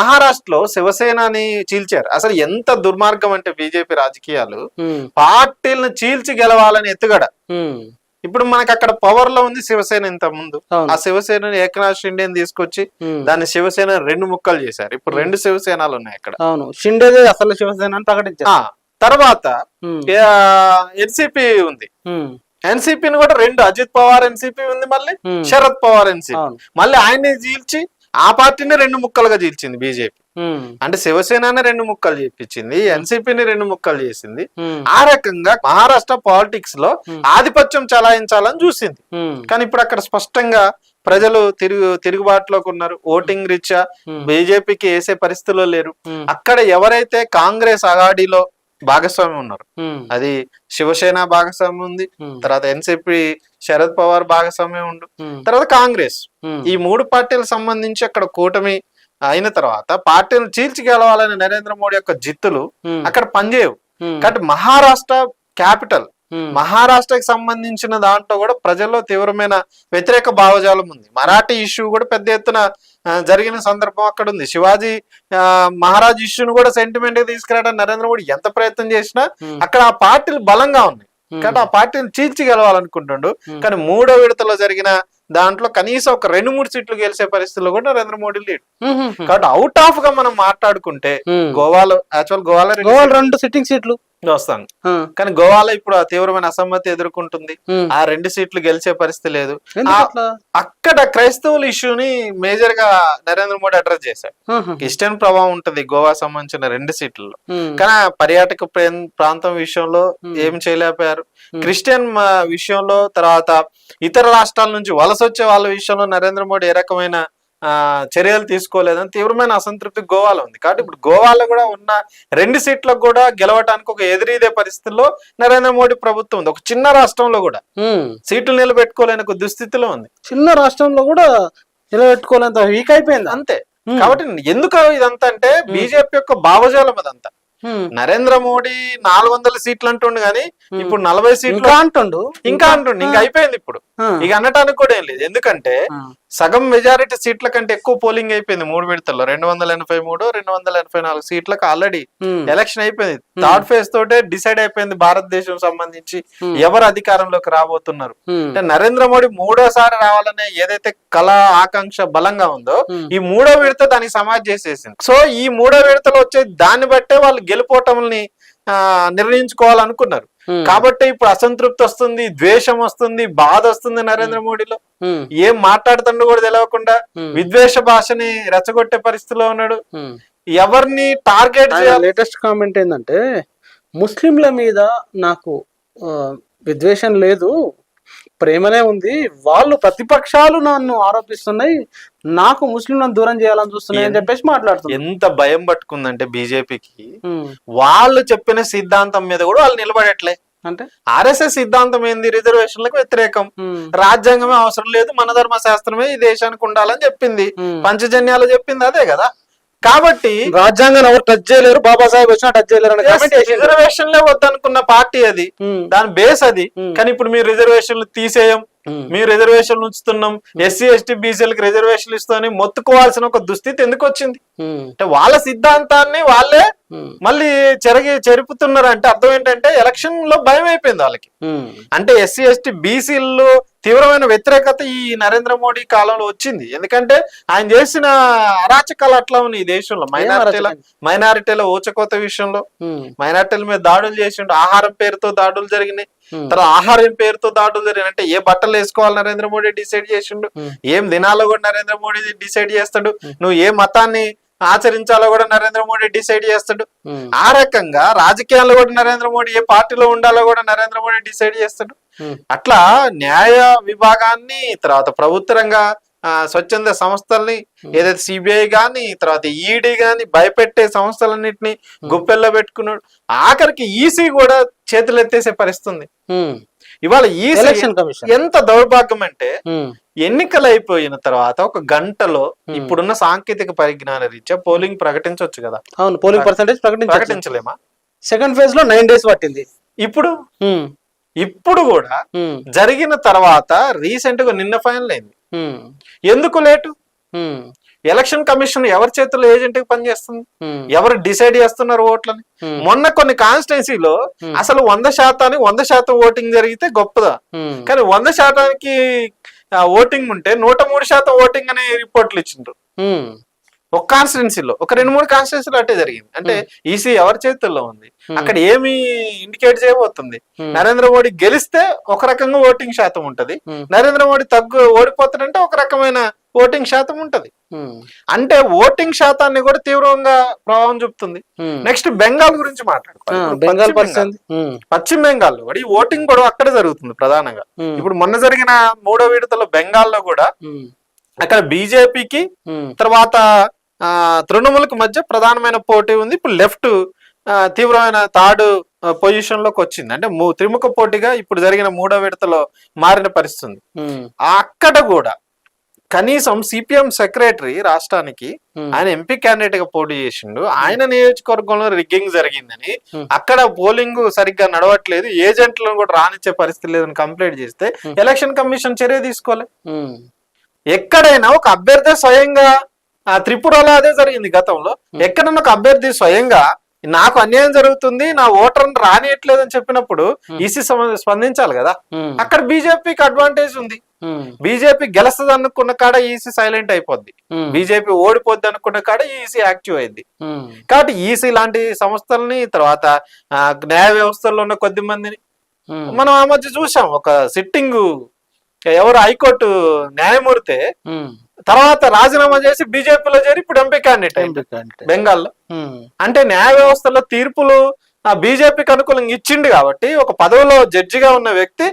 మహారాష్ట్రలో శివసేనని చీల్చారు. అసలు ఎంత దుర్మార్గం అంటే బీజేపీ రాజకీయాలు. పార్టీలను చీల్చి గెలవాలని ఎత్తుగడ. ఇప్పుడు మనకి అక్కడ పవర్లో ఉంది శివసేన ఇంత ముందు. ఆ శివసేనని ఏకనాథ్ షిండేని తీసుకొచ్చి దాన్ని శివసేన రెండు ముక్కలు చేశారు. ఇప్పుడు రెండు శివసేనలు ఉన్నాయి అక్కడ. అవును. షిండేదే అసలు శివసేన ప్రకటించారు. తర్వాత ఎన్సిపి ఉంది. ఎన్సిపిని కూడా రెండు. అజిత్ పవార్ ఎన్సిపి ఉంది మళ్ళీ. శరద్ పవార్ ఎన్సిపి. మళ్ళీ ఆయన్ని చీల్చి ఆ పార్టీని రెండు ముక్కలుగా చీల్చింది బీజేపీ. అంటే శివసేనని రెండు ముక్కలు చేపించింది ఎన్సిపిని రెండు ముక్కలు చేసింది. ఆ రకంగా మహారాష్ట్ర పాలిటిక్స్లో. ఆధిపత్యం చలాయించాలని చూసింది. కానీ ఇప్పుడు అక్కడ స్పష్టంగా ప్రజలు తిరుగు తిరుగుబాటులోకి ఉన్నారు. ఓటింగ్ రీత్యా బీజేపీకి వేసే పరిస్థితిలో లేరు. అక్కడ ఎవరైతే కాంగ్రెస్ అగాడిలో భాగస్వామి ఉన్నారు. అది శివసేన భాగస్వామ్యం ఉంది తర్వాత ఎన్సిపి శరద్ పవార్ భాగస్వామ్యం ఉండు తర్వాత కాంగ్రెస్. ఈ మూడు పార్టీలకు సంబంధించి అక్కడ కూటమి అయిన తర్వాత పార్టీలు చీల్చి గెలవాలని నరేంద్ర మోడీ యొక్క జిత్తులు అక్కడ పనిచేయవు. కాబట్టి మహారాష్ట్ర క్యాపిటల్ మహారాష్ట్రకి సంబంధించిన దాంట్లో కూడా ప్రజల్లో తీవ్రమైన వ్యతిరేక భావజాలం ఉంది. మరాఠీ ఇష్యూ కూడా పెద్ద ఎత్తున జరిగిన సందర్భం అక్కడ ఉంది శివాజీ మహారాజ్ ఇష్యూను కూడా సెంటిమెంట్గా తీసుకురావడానికి నరేంద్ర మోడీ ఎంత ప్రయత్నం చేసినా అక్కడ ఆ పార్టీలు బలంగా ఉన్నాయి. కాబట్టి ఆ పార్టీని చీల్చి గెలవాలనుకుంటుండు. ఉమ్. కానీ మూడో విడతలో జరిగిన దాంట్లో కనీసం ఒక రెండు మూడు సీట్లు గెలిచే పరిస్థితుల్లో కూడా నరేంద్ర మోడీ లేడు. కాబట్టి అవుట్ ఆఫ్గా మనం మాట్లాడుకుంటే. గోవాలో యాక్చువల్ గోవాలో గోవాలో రెండు సిట్టింగ్ సీట్లు వస్తాను. కానీ గోవాలో ఇప్పుడు ఆ తీవ్రమైన అసమ్మతి ఎదుర్కొంటుంది. ఆ రెండు సీట్లు గెలిచే పరిస్థితి లేదు. అక్కడ క్రైస్తవుల ఇష్యూని మేజర్గా నరేంద్ర మోడీ అడ్రస్ చేశాడు. క్రిస్టియన్ ప్రభావం ఉంటది గోవా సంబంధించిన రెండు సీట్లలో. కానీ పర్యాటక ప్రాంతం విషయంలో. ఏం చేయలేకపోయారు. క్రిస్టియన్ విషయంలో తర్వాత ఇతర రాష్ట్రాల నుంచి వలస వచ్చే వాళ్ళ విషయంలో నరేంద్ర మోడీ ఏ రకమైన చర్యలు తీసుకోలేదని తీవ్రమైన అసంతృప్తి గోవాలో ఉంది. కాబట్టి ఇప్పుడు గోవాలో కూడా ఉన్న రెండు సీట్లకు కూడా గెలవడానికి ఒక ఎదురీదే పరిస్థితుల్లో నరేంద్ర మోడీ ప్రభుత్వం ఉంది. ఒక చిన్న రాష్ట్రంలో కూడా. సీట్లు నిలబెట్టుకోలేని ఒక దుస్థితిలో ఉంది. చిన్న రాష్ట్రంలో కూడా నిలబెట్టుకోలేంత వీక్ అయిపోయింది అంతే. కాబట్టి ఎందుకు ఇదంతా అంటే బీజేపీ యొక్క భావజాలం అదంతా. నరేంద్ర మోడీ నాలుగు వందల సీట్లు అంటుండు ఉమ్. ఇప్పుడు నలభై సీట్లు అంటుండు. ఇంకా అంటుండు. ఇంకా అయిపోయింది ఇప్పుడు. ఇక అనటానికి కూడా ఏం లేదు. ఎందుకంటే సగం మెజారిటీ సీట్ల కంటే ఎక్కువ పోలింగ్ అయిపోయింది మూడు విడతల్లో. రెండు వందల ఎనభై మూడు రెండు వందల ఎనభై నాలుగు సీట్లకు ఆల్రెడీ ఎలక్షన్ అయిపోయింది. థర్డ్ ఫేజ్ తోటే డిసైడ్ అయిపోయింది భారతదేశం సంబంధించి. ఎవరు అధికారంలోకి రాబోతున్నారు. అంటే నరేంద్ర మోడీ మూడోసారి రావాలనే ఏదైతే కళ ఆకాంక్ష బలంగా ఉందో ఈ మూడో విడత దానికి సమాజ్ చేసేసింది. సో ఈ మూడో విడతలో వచ్చే దాన్ని బట్టే వాళ్ళు గెలుపోవటంని ఆ, నిర్ణయించుకోవాలనుకున్నారు. కాబట్టి ఇప్పుడు అసంతృప్తి వస్తుంది ద్వేషం వస్తుంది బాధ వస్తుంది నరేంద్ర మోడీలో. ఏం మాట్లాడుతుండో కూడా తెలియకుండా విద్వేష భాషని రెచ్చగొట్టే పరిస్థితిలో ఉన్నాడు. ఎవరిని టార్గెట్ లేటెస్ట్ కామెంట్ ఏంటంటే ముస్లింల మీద నాకు విద్వేషం లేదు ప్రేమనే ఉంది. వాళ్ళు ప్రతిపక్షాలు నన్ను ఆరోపిస్తున్నాయి. నాకు ముస్లింలను దూరం చేయాలని చూస్తున్నాయి అని చెప్పేసి మాట్లాడుతున్నారు ఎంత భయం పట్టుకుందంటే బీజేపీకి. వాళ్ళు చెప్పిన సిద్ధాంతం మీద కూడా వాళ్ళు నిలబడట్లే. అంటే? ఆర్ఎస్ఎస్ సిద్ధాంతం ఏంది? రిజర్వేషన్లకు వ్యతిరేకం. రాజ్యాంగమే అవసరం లేదు మన ధర్మ శాస్త్రమే ఈ దేశానికి ఉండాలని చెప్పింది. పంచజన్యాలు చెప్పింది అదే కదా. కాబట్టి రాజ్యాంగం ఎవరు టచ్ చేయలేరు బాబాసాహెబ్ వచ్చినా టచ్ చేయలేరు చేసిండు. రిజర్వేషన్లే వద్దనుకున్న పార్టీ అది. ఉమ్, దాని బేస్ అది. ఉమ్, కానీ ఇప్పుడు మీరు రిజర్వేషన్లు తీసేయం. మీరు రిజర్వేషన్లు ఉంచుతున్నాం. ఎస్సీ ఎస్టీ బీసీలకు రిజర్వేషన్లు ఇస్తామని మొత్తుకోవాల్సిన ఒక దుస్థితి ఎందుకు వచ్చింది? అంటే వాళ్ళ సిద్ధాంతాన్ని వాళ్ళే మళ్ళీ చెరగి చెరుపుతున్నారు అంటే అర్థం ఏంటంటే ఎలక్షన్లో భయం అయిపోయింది వాళ్ళకి. అంటే ఎస్సీ ఎస్టీ బీసీల్లో తీవ్రమైన వ్యతిరేకత ఈ నరేంద్ర మోడీ కాలంలో వచ్చింది. ఎందుకంటే ఆయన చేసిన అరాచకాలు అట్లా ఉన్నాయి ఈ దేశంలో. మైనారిటీల? మైనారిటీల ఊచకోత విషయంలో. మైనారిటీల మీద దాడులు చేసిండు. ఆహారం పేరుతో దాడులు జరిగినాయి. తర్వాత ఆహారం పేరుతో దాడులు జరిగినాయి. అంటే ఏ బట్టలు వేసుకోవాలి నరేంద్ర మోడీ డిసైడ్ చేసిండు? ఉమ్, ఏం దినాలో కూడా నరేంద్ర మోడీ డిసైడ్ చేస్తాడు? నువ్వు ఏ మతాన్ని ఆచరించాలో కూడా నరేంద్ర మోడీ డిసైడ్ చేస్తాడు? ఆ రకంగా రాజకీయాల్లో కూడా నరేంద్ర మోడీ ఏ పార్టీలో ఉండాలో కూడా నరేంద్ర మోడీ డిసైడ్ చేస్తాడు. అట్లా న్యాయ విభాగాన్ని తర్వాత ప్రభుత్వ రంగ ఆ, స్వచ్ఛంద సంస్థల్ని ఏదైతే సిబిఐ గాని తర్వాత ఈడీ గాని భయపెట్టే సంస్థలన్నింటినీ గుప్పెల్లో పెట్టుకున్నాడు. ఆఖరికి ఈసీ కూడా చేతులు ఎత్తేసే పరిస్థితి ఉంది ఉమ్. ఇవాళ ఈసీ ఎలక్షన్ కమిషన్ ఎంత దౌర్భాగ్యం అంటే ఎన్నికలు అయిపోయిన తర్వాత ఒక గంటలో. ఇప్పుడున్న సాంకేతిక పరిజ్ఞాన రీత్యా పోలింగ్ ప్రకటించవచ్చు కదా. అవును పోలింగ్ పర్సంటేజ్ ప్రకటించలేమా? సెకండ్ ఫేజ్లో నైన్ డేస్ పట్టింది. ఇప్పుడు? ఇప్పుడు కూడా జరిగిన తర్వాత రీసెంట్గా నిన్న ఫైనల్ అయింది. ఎందుకు లేటు? ఎలక్షన్ కమిషన్ ఎవరి చేతుల్లో ఏజెంట్కి పనిచేస్తుంది ఎవరు డిసైడ్ చేస్తున్నారు ఓట్లని? మొన్న కొన్ని కాన్స్టిట్యున్సీలో. అసలు వంద శాతానికి వంద శాతం ఓటింగ్ జరిగితే గొప్పదా? కానీ వంద శాతానికి ఓటింగ్ ఉంటే నూట మూడు శాతం ఓటింగ్ అనే రిపోర్ట్లు ఇచ్చిండ్రు. ఒక కాన్స్టిట్యున్సీలో ఒక రెండు మూడు కాన్స్టిట్యున్సీలో అట్టే జరిగింది. అంటే ఈసీ ఎవరి చేతుల్లో ఉంది? అక్కడ ఏమి ఇండికేట్ చేయబోతుంది? Hmm. నరేంద్ర మోడీ గెలిస్తే ఒక రకంగా ఓటింగ్ శాతం ఉంటది. Hmm. నరేంద్ర మోడీ తగ్గు ఓడిపోతాడంటే ఒక రకమైన ఓటింగ్ శాతం ఉంటది. అంటే ఓటింగ్ శాతాన్ని కూడా తీవ్రంగా ప్రభావం చూపుతుంది. నెక్స్ట్ బెంగాల్ గురించి మాట్లాడుకోవాలి. బెంగాల్ పశ్చిమ బెంగాల్లో కూడా ఈ ఓటింగ్ కూడా అక్కడే జరుగుతుంది ప్రధానంగా. ఇప్పుడు మొన్న జరిగిన మూడో విడతలో బెంగాల్లో కూడా అక్కడ బీజేపీకి తర్వాత తృణమూల్కి మధ్య ప్రధానమైన పోటీ ఉంది. ఇప్పుడు లెఫ్ట్ తీవ్రమైన థర్డ్ పొజిషన్లోకి వచ్చింది. అంటే త్రిముఖ పోటీగా ఇప్పుడు జరిగిన మూడో విడతలో మారిన పరిస్థితి ఉంది ఉమ్, అక్కడ కూడా కనీసం సిపిఎం సెక్రటరీ రాష్ట్రానికి ఆయన ఎంపీ క్యాండిడేట్గా పోటీ చేసిండు. ఆయన నియోజకవర్గంలో రిగ్గింగ్ జరిగిందని. అక్కడ పోలింగ్ సరిగ్గా నడవట్లేదు. ఏజెంట్లను కూడా రానిచ్చే పరిస్థితి లేదని కంప్లైంట్ చేస్తే. ఎలక్షన్ కమిషన్ చర్య తీసుకోలే. ఎక్కడైనా ఒక అభ్యర్థి స్వయంగా ఆ త్రిపురలో అదే జరిగింది గతంలో. ఎక్కడైనా ఒక అభ్యర్థి స్వయంగా నాకు అన్యాయం జరుగుతుంది నా ఓటర్ని రానియట్లేదు అని చెప్పినప్పుడు ఈసీ స్పందించాలి కదా. అక్కడ బీజేపీకి అడ్వాంటేజ్ ఉంది. బీజేపీ గెలుస్తుంది అనుకున్న కాడ ఈసీ సైలెంట్ అయిపోద్ది. బీజేపీ ఓడిపోద్ది అనుకున్న కాడ ఈసీ యాక్టివ్ అయింది. కాబట్టి ఈసీ లాంటి సంస్థల్ని తర్వాత న్యాయ వ్యవస్థల్లో ఉన్న కొద్ది మందిని మనం ఆ మధ్య చూసాం ఒక సిట్టింగ్ ఎవరు హైకోర్టు న్యాయమూర్తి తర్వాత రాజీనామా చేసి బీజేపీలో చేరి ఇప్పుడు ఎంపీ క్యాండిడేట్ బెంగాల్లో. అంటే న్యాయ వ్యవస్థలో తీర్పులు ఆ బీజేపీకి అనుకూలంగా ఇచ్చిండు కాబట్టి ఒక పదవిలో జడ్జిగా ఉన్న వ్యక్తి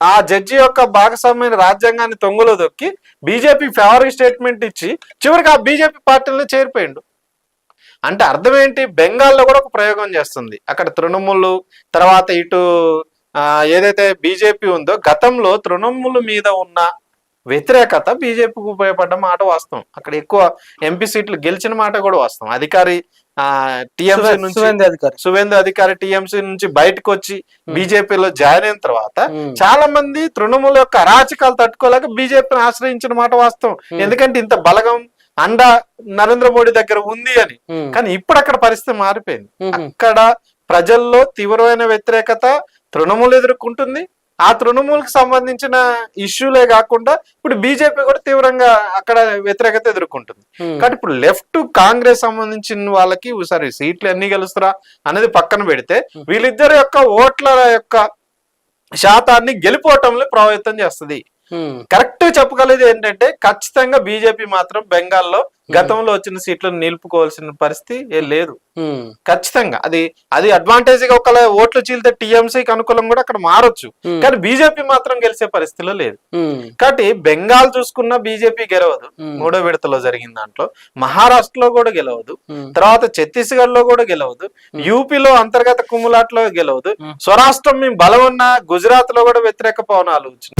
ఆ జడ్జి యొక్క భాగస్వామ్యమైన రాజ్యాంగాన్ని తొంగులో దొక్కి బీజేపీ ఫేవర్ స్టేట్మెంట్ ఇచ్చి చివరికి ఆ బీజేపీ పార్టీలో చేరిపోయిండు. అంటే అర్థం ఏంటి? బెంగాల్లో కూడా ఒక ప్రయోగం చేస్తుంది. అక్కడ తృణమూలు తర్వాత ఇటు ఏదైతే బీజేపీ ఉందో గతంలో తృణమూలు మీద ఉన్న వ్యతిరేకత బీజేపీకి ఉపయోగపడ్డ మాట వాస్తవం. అక్కడ ఎక్కువ ఎంపీ సీట్లు గెలిచిన మాట కూడా వాస్తవం. అధికారి టిఎంసీ నుంచి సువేంద్ర అధికారి. సువేందు అధికారి టిఎంసీ నుంచి బయటకు వచ్చి బీజేపీలో జాయిన్ అయిన తర్వాత చాలా మంది తృణమూల యొక్క అరాచకాలు తట్టుకోలేక బీజేపీని ఆశ్రయించిన మాట వాస్తవం. ఎందుకంటే ఇంత బలగం అండ నరేంద్ర మోడీ దగ్గర ఉంది అని. కానీ ఇప్పుడు అక్కడ పరిస్థితి మారిపోయింది. అక్కడ ప్రజల్లో తీవ్రమైన వ్యతిరేకత తృణమూలు ఎదుర్కొంటుంది. ఆ తృణమూలకు సంబంధించిన ఇష్యూలే కాకుండా ఇప్పుడు బీజేపీ కూడా తీవ్రంగా అక్కడ వ్యతిరేకత ఎదుర్కొంటుంది. ఉమ్, కాబట్టి ఇప్పుడు లెఫ్ట్ కాంగ్రెస్ సంబంధించిన వాళ్ళకి సరే సీట్లు ఎన్ని గెలుస్తారా అనేది పక్కన పెడితే వీళ్ళిద్దరి యొక్క ఓట్ల యొక్క శాతాన్ని గెలిపోవటంలో ప్రభావితం చేస్తుంది. కరెక్ట్ చెప్పగలిగేది ఏంటంటే ఖచ్చితంగా బీజేపీ మాత్రం బెంగాల్లో గతంలో వచ్చిన సీట్లను నిలుపుకోవాల్సిన పరిస్థితి ఏ లేదు. ఖచ్చితంగా. అది అది అడ్వాంటేజ్గా ఒకవేళ ఓట్లు చీలితే టీఎంసీకి అనుకూలం కూడా అక్కడ మారొచ్చు. కానీ బీజేపీ మాత్రం గెలిచే పరిస్థితిలో లేదు. కాబట్టి బెంగాల్ చూసుకున్న బీజేపీ గెలవదు. మూడో విడతలో జరిగిన దాంట్లో. మహారాష్ట్రలో కూడా గెలవదు. తర్వాత ఛత్తీస్గఢ్లో కూడా గెలవదు. యూపీలో అంతర్గత కుమ్ములాట్లో గెలవదు. స్వరాష్ట్రం మేము బలం ఉన్న గుజరాత్లో కూడా వ్యతిరేక పవనాలు వచ్చినాయి.